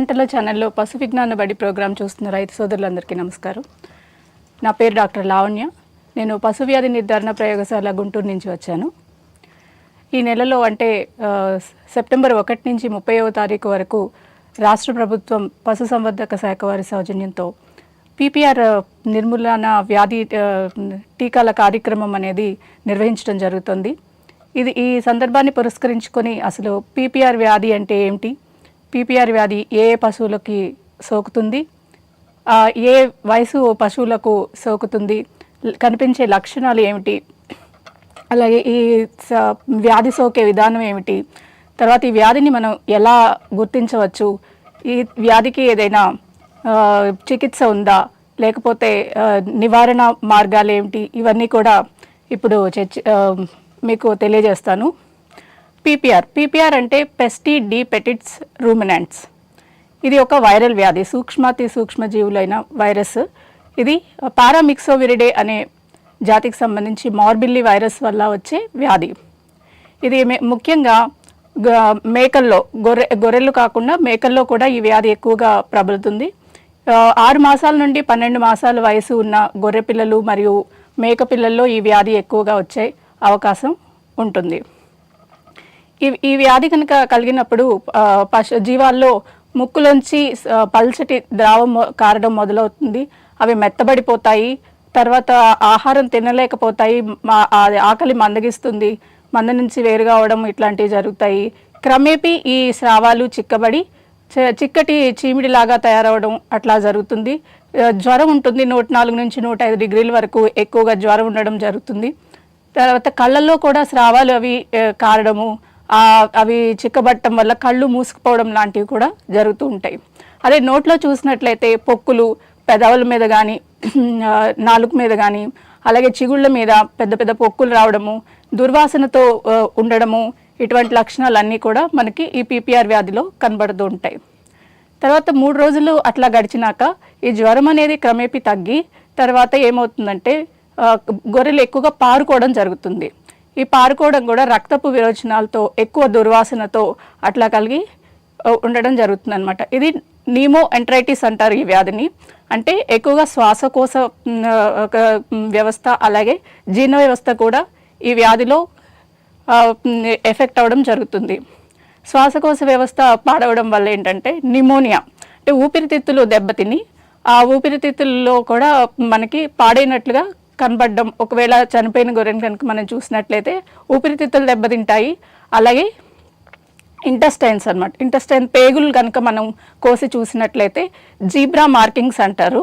పంటల ఛానల్లో పశు విజ్ఞాన బడి ప్రోగ్రాం చూస్తున్న రైతు సోదరులందరికీ నమస్కారం. నా పేరు డాక్టర్ లావణ్య. నేను పశు వ్యాధి నిర్ధారణ ప్రయోగశాల గుంటూరు నుంచి వచ్చాను. ఈ నెలలో అంటే సెప్టెంబర్ ఒకటి నుంచి ముప్పైవ తారీఖు వరకు రాష్ట్ర ప్రభుత్వం పశు సంవర్ధక శాఖ వారి సౌజన్యంతో పీపీఆర్ నిర్మూలన వ్యాధి టీకాల కార్యక్రమం అనేది నిర్వహించడం జరుగుతుంది. ఇది ఈ సందర్భాన్ని పురస్కరించుకొని అసలు పీపీఆర్ వ్యాధి అంటే ఏమిటి? పీపీఆర్ వ్యాధి ఏ ఏ పశువులకి సోకుతుంది? ఏ వయసు పశువులకు సోకుతుంది? కనిపించే లక్షణాలు ఏమిటి? అలాగే ఈ స- వ్యాధి సోకే విధానం ఏమిటి? తర్వాత ఈ వ్యాధిని మనం ఎలా గుర్తించవచ్చు? ఈ వ్యాధికి ఏదైనా చికిత్స ఉందా? లేకపోతే నివారణ మార్గాలు ఏమిటి? ఇవన్నీ కూడా ఇప్పుడు చర్చ మీకు తెలియజేస్తాను. పీపీఆర్. పీపీఆర్ అంటే పెస్టి డి పెటిట్స్ రూమినాంట్స్. ఇది ఒక వైరల్ వ్యాధి సూక్ష్మాతి సూక్ష్మజీవులైన వైరస్. ఇది పారామిక్సోవిరిడే అనే జాతికి సంబంధించి మార్బిల్లీ వైరస్ వల్ల వచ్చే వ్యాధి. ఇది ముఖ్యంగా గ- మేకల్లో గొర్రె గొర్రెలు కాకుండా మేకల్లో కూడా ఈ వ్యాధి ఎక్కువగా ప్రబలుతుంది. ఆరు మాసాల నుండి పన్నెండు మాసాల వయసు ఉన్న గొర్రె పిల్లలు మరియు మేక పిల్లల్లో ఈ వ్యాధి ఎక్కువగా వచ్చే అవకాశం ఉంటుంది. ఈ ఈ వ్యాధి కనుక కలిగినప్పుడు పశు జీవాల్లో ముక్కులోంచి పల్చటి ద్రావం కారడం మొదలవుతుంది. అవి మెత్తబడిపోతాయి. తర్వాత ఆహారం తినలేకపోతాయి. ఆకలి మందగిస్తుంది. మంద నుంచి వేరుగా అవడం ఇట్లాంటివి జరుగుతాయి. క్రమేపీ ఈ స్రావాలు చిక్కబడి చ- చిక్కటి చీమిడిలాగా తయారవడం అట్లా జరుగుతుంది. జ్వరం ఉంటుంది నూట నాలుగు నుంచి నూట ఐదు డిగ్రీల వరకు ఎక్కువగా జ్వరం ఉండడం జరుగుతుంది. తర్వాత కళ్ళల్లో కూడా స్రావాలు అవి కారడము అవి చిక్కబట్టడం వల్ల కళ్ళు మూసుకుపోవడం లాంటివి కూడా జరుగుతూ ఉంటాయి. అదే నోట్లో చూసినట్లయితే పొక్కులు పెదవుల మీద కానీ నాలుగు మీద కానీ అలాగే చిగుళ్ళ మీద పెద్ద పెద్ద పొక్కులు రావడము దుర్వాసనతో ఉండడము ఇటువంటి లక్షణాలన్నీ కూడా మనకి ఈ పీపీఆర్ వ్యాధిలో కనబడుతూ ఉంటాయి. తర్వాత మూడు రోజులు అట్లా గడిచినాక ఈ జ్వరం అనేది క్రమేపీ తగ్గి తర్వాత ఏమవుతుందంటే గొర్రెలు ఎక్కువగా పారుకోవడం జరుగుతుంది. ఈ పారుకోవడం కూడా రక్తపు విరోచనాలతో ఎక్కువ దుర్వాసనతో అట్లా కలిగి ఉండడం జరుగుతుంది అనమాట ఇది నీమో ఎంట్రైటిస్ అంటారు ఈ వ్యాధిని. అంటే ఎక్కువగా శ్వాసకోశ వ్యవస్థ అలాగే జీర్ణ వ్యవస్థ కూడా ఈ వ్యాధిలో ఎఫెక్ట్ అవ్వడం జరుగుతుంది. శ్వాసకోశ వ్యవస్థ పాడవడం వల్ల ఏంటంటే నిమోనియా అంటే ఊపిరితిత్తులు దెబ్బతిని ఆ ఊపిరితిత్తుల్లో కూడా మనకి పాడైనట్లుగా కనబడడం. ఒకవేళ చనిపోయిన గొర్రెని కనుక మనం చూసినట్లయితే ఊపిరితిత్తులు దెబ్బతింటాయి. అలాగే ఇంటెస్టైన్స్ అన్నమాట. ఇంటెస్టైన్ పేగులు కనుక మనం కోసి చూసినట్లయితే జీబ్రా మార్కింగ్స్ అంటారు.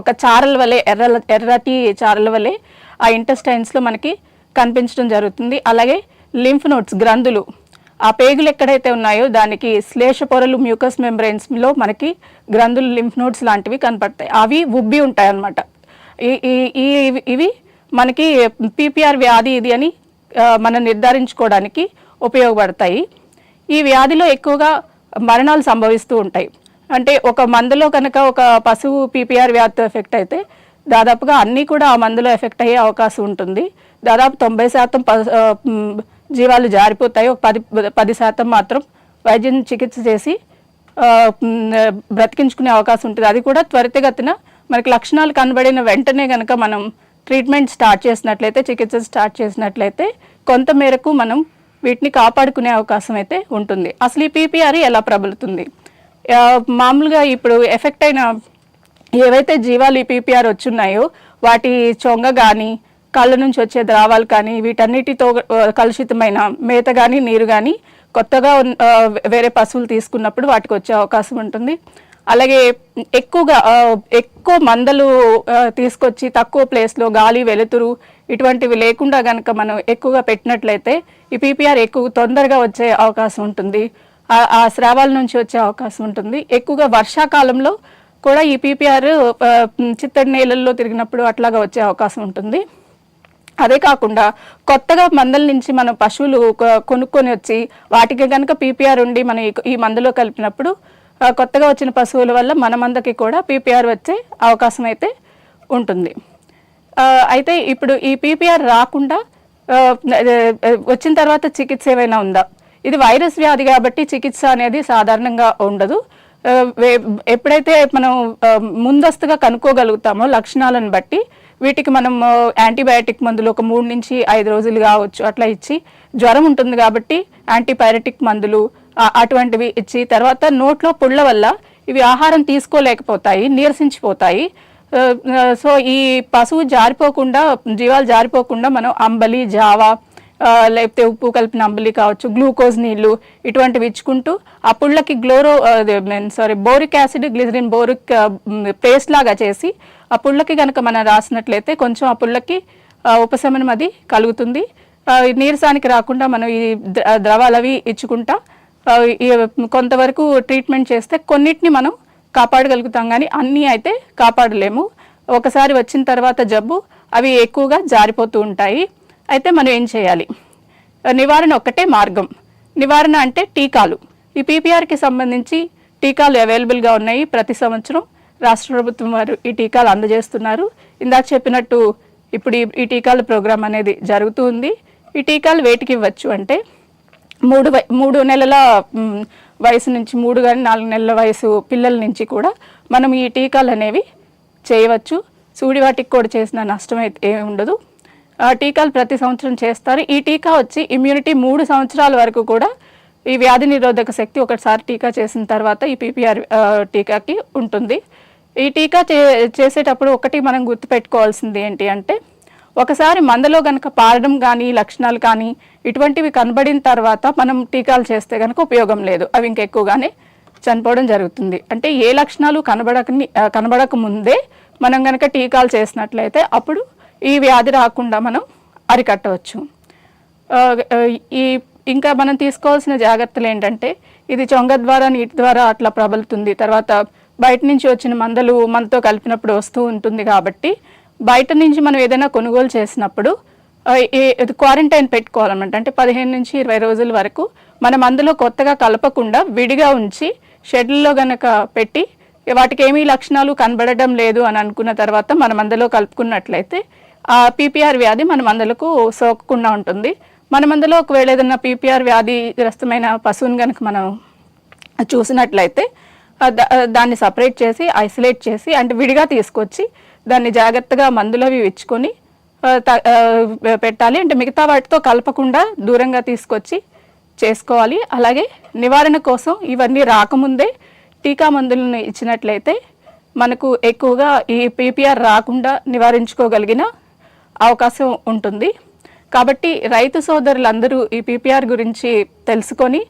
ఒక చారల వలె ఎర్ర ఎర్రటి చారల వలె ఆ ఇంటెస్టైన్స్లో మనకి కనిపించడం జరుగుతుంది. అలాగే లింఫ్ నోట్స్ గ్రంథులు. ఆ పేగులు ఎక్కడైతే ఉన్నాయో దానికి శ్లేష పొరలు మ్యూకస్ మెంబ్రెయిన్స్లో మనకి గ్రంథులు లింఫ్ నోట్స్ లాంటివి కనపడతాయి. అవి ఉబ్బి ఉంటాయి అన్నమాట ఈ ఈ- ఇవి మనకి పీపీఆర్ వ్యాధి ఇది అని మనం నిర్ధారించుకోవడానికి ఉపయోగపడతాయి. ఈ వ్యాధిలో ఎక్కువగా మరణాలు సంభవిస్తూ ఉంటాయి. అంటే ఒక మందులో కనుక ఒక పశువు పీపీఆర్ వ్యాధితో ఎఫెక్ట్ అయితే దాదాపుగా అన్నీ కూడా ఆ మందులో ఎఫెక్ట్ అయ్యే అవకాశం ఉంటుంది. దాదాపు తొంభై శాతం జీవాలు జారిపోతాయి. ఒక పది పది శాతం మాత్రం వైద్యం చికిత్స చేసి బ్రతికించుకునే అవకాశం ఉంటుంది. అది కూడా త్వరితగతిన మనకి లక్షణాలు కనబడిన వెంటనే కనుక మనం ట్రీట్మెంట్ స్టార్ట్ చేసినట్లయితే చికిత్స స్టార్ట్ చేసినట్లయితే కొంత మేరకు మనం వీటిని కాపాడుకునే అవకాశం అయితే ఉంటుంది. అసలు ఈ పీపీఆర్ ఎలా ప్రబలుతుంది? మామూలుగా ఇప్పుడు ఎఫెక్ట్ అయిన ఏవైతే జీవాలు ఈ పీపీఆర్ వచ్చున్నాయో వాటి చొంగ కానీ కళ్ళ నుంచి వచ్చే ద్రావాలు కానీ వీటన్నిటితో కలుషితమైన మేత కానీ నీరు కానీ కొత్తగా వేరే పశువులు తీసుకున్నప్పుడు వాటికి వచ్చే అవకాశం ఉంటుంది. అలాగే ఎక్కువగా ఎక్కువ మందలు తీసుకొచ్చి తక్కువ ప్లేస్లో గాలి వెలుతురు ఇటువంటివి లేకుండా కనుక మనం ఎక్కువగా పెట్టినట్లయితే ఈ పీపీఆర్ ఎక్కువ తొందరగా వచ్చే అవకాశం ఉంటుంది. ఆ- ఆ స్రావాల నుంచి వచ్చే అవకాశం ఉంటుంది. ఎక్కువగా వర్షాకాలంలో కూడా ఈ పీపీఆర్ చిత్తడి నేలల్లో తిరిగినప్పుడు అట్లాగా వచ్చే అవకాశం ఉంటుంది. అదే కాకుండా కొత్తగా మందల నుంచి మనం పశువులు కొనుక్కొని వచ్చి వాటికి కనుక పీపీఆర్ ఉండి మనం ఈ- మందులో కలిపినప్పుడు కొత్తగా వచ్చిన పశువుల వల్ల మనమందరికీ కూడా పీపీఆర్ వచ్చే అవకాశం అయితే ఉంటుంది. అయితే ఇప్పుడు ఈ పీపీఆర్ రాకుండా వచ్చిన తర్వాత చికిత్స ఏమైనా ఉందా? ఇది వైరస్ వ్యాధి కాబట్టి చికిత్స అనేది సాధారణంగా ఉండదు. వే- ఎప్పుడైతే మనం ముందస్తుగా కనుక్కోగలుగుతామో లక్షణాలను బట్టి వీటికి మనం యాంటీబయాటిక్ మందులు ఒక మూడు నుంచి ఐదు రోజులు కావచ్చు అట్లా ఇచ్చి జ్వరం ఉంటుంది కాబట్టి యాంటీబయాటిక్ మందులు అటువంటివి ఇచ్చి తర్వాత నోట్లో పుళ్ళ వల్ల ఇవి ఆహారం తీసుకోలేకపోతాయి నీరసించిపోతాయి. సో ఈ పశువు జారిపోకుండా జీవాలు జారిపోకుండా మనం అంబలి జావా లేకపోతే ఉప్పు కలిపిన అంబలి కావచ్చు గ్లూకోజ్ నీళ్ళు ఇటువంటివి ఇచ్చుకుంటూ ఆ పుళ్ళకి గ్లోరో sorry boric acid glycerin boric paste లాగా చేసి ఆ పుళ్ళకి కనుక మనం రాసినట్లయితే కొంచెం ఆ పుళ్ళకి ఉపశమనం అది కలుగుతుంది. నీరసానికి రాకుండా మనం ఈ ద్రవాలవి ద్రవాలు అవి ఇచ్చుకుంటా కొంతవరకు ట్రీట్మెంట్ చేస్తే కొన్నిటిని మనం కాపాడగలుగుతాం. కానీ అన్నీ అయితే కాపాడలేము. ఒకసారి వచ్చిన తర్వాత జబ్బు అవి ఎక్కువగా జారిపోతూ ఉంటాయి. అయితే మనం ఏం చేయాలి? నివారణ ఒక్కటే మార్గం. నివారణ అంటే టీకాలు. ఈ పీపీఆర్కి సంబంధించి టీకాలు అవైలబుల్గా ఉన్నాయి. ప్రతి సంవత్సరం రాష్ట్ర ప్రభుత్వం వారు ఈ టీకాలు అందజేస్తున్నారు. ఇందాక చెప్పినట్టు ఇప్పుడు ఈ టీకాల ప్రోగ్రాం అనేది జరుగుతూ ఉంది. ఈ టీకాలు వేటికి ఇవ్వచ్చు అంటే మూడు వై- మూడు నెలల వయసు నుంచి మూడు కానీ నాలుగు నెలల వయసు పిల్లల నుంచి కూడా మనం ఈ టీకాలు అనేవి చేయవచ్చు. సూడి వాటికి కూడా చేసిన నష్టం అయితే ఏమి ఉండదు. ఆ టీకాలు ప్రతి సంవత్సరం చేస్తారు. ఈ టీకా వచ్చి ఇమ్యూనిటీ మూడు సంవత్సరాల వరకు కూడా ఈ వ్యాధి నిరోధక శక్తి ఒకసారి టీకా చేసిన తర్వాత ఈ పీపీఆర్ టీకాకి ఉంటుంది. ఈ టీకా చే చేసేటప్పుడు ఒకటి మనం గుర్తుపెట్టుకోవాల్సింది ఏంటి అంటే ఒకసారి మందలో కనుక పారడం కానీ లక్షణాలు కానీ ఇటువంటివి కనబడిన తర్వాత మనం టీకాలు చేస్తే కనుక ఉపయోగం లేదు. అవి ఇంకెక్కువగానే చనిపోవడం జరుగుతుంది. అంటే ఏ లక్షణాలు కనబడకని కనబడక ముందే మనం కనుక టీకాలు చేసినట్లయితే అప్పుడు ఈ వ్యాధి రాకుండా మనం అరికట్టవచ్చు. ఈ ఇంకా మనం తీసుకోవాల్సిన జాగ్రత్తలు ఏంటంటే ఇది చొంగ ద్వారా నీటి ద్వారా అట్లా ప్రబలుతుంది. తర్వాత బయట నుంచి వచ్చిన మందలు మనతో కలిపినప్పుడు వస్తూ ఉంటుంది కాబట్టి బయట నుంచి మనం ఏదైనా కొనుగోలు చేసినప్పుడు క్వారంటైన్ పెట్టుకోవాలన్నమాట. అంటే పదిహేను నుంచి ఇరవై రోజుల వరకు మనం అందులో కొత్తగా కలపకుండా విడిగా ఉంచి షెడ్లలో గనక పెట్టి వాటికి ఏమీ లక్షణాలు కనబడడం లేదు అని అనుకున్న తర్వాత మనం అందులో కలుపుకున్నట్లయితే ఆ పీపీఆర్ వ్యాధి మన మందలకు సోకకుండా ఉంటుంది. మన అందులో ఒకవేళ ఏదైనా పీపీఆర్ వ్యాధిగ్రస్తమైన పశువుని కనుక మనం చూసినట్లయితే దా- దాన్ని సపరేట్ చేసి ఐసోలేట్ చేసి అంటే విడిగా తీసుకొచ్చి దాన్ని జాగ్రత్తగా మందులు అవి ఇచ్చుకొని పెట్టాలి. అంటే మిగతా వాటితో కలపకుండా దూరంగా తీసుకొచ్చి చేసుకోవాలి. అలాగే నివారణ కోసం ఇవన్నీ రాకముందే టీకా మందులను ఇచ్చినట్లయితే మనకు ఎక్కువగా ఈ పీపీఆర్ రాకుండా నివారించుకోగలిగిన అవకాశం ఉంటుంది. కాబట్టి రైతు సోదరులందరూ ఈ పీపీఆర్ గురించి తెలుసుకొని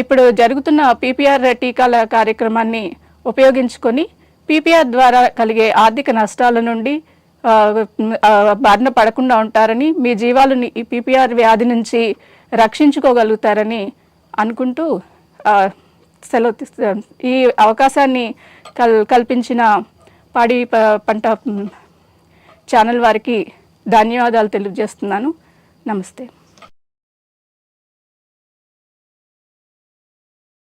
ఇప్పుడు జరుగుతున్న పీపీఆర్ టీకాల కార్యక్రమాన్ని ఉపయోగించుకొని పీపీఆర్ ద్వారా కలిగే ఆర్థిక నష్టాల నుండి బారిన పడకుండా ఉంటారని మీ జీవాలను ఈ పీపీఆర్ వ్యాధి నుంచి రక్షించుకోగలుగుతారని అనుకుంటూ సెలవు ఈ అవకాశాన్ని కల్ కల్పించిన పాడి ప- పంట ఛానల్ వారికి ధన్యవాదాలు తెలియజేస్తున్నాను. నమస్తే.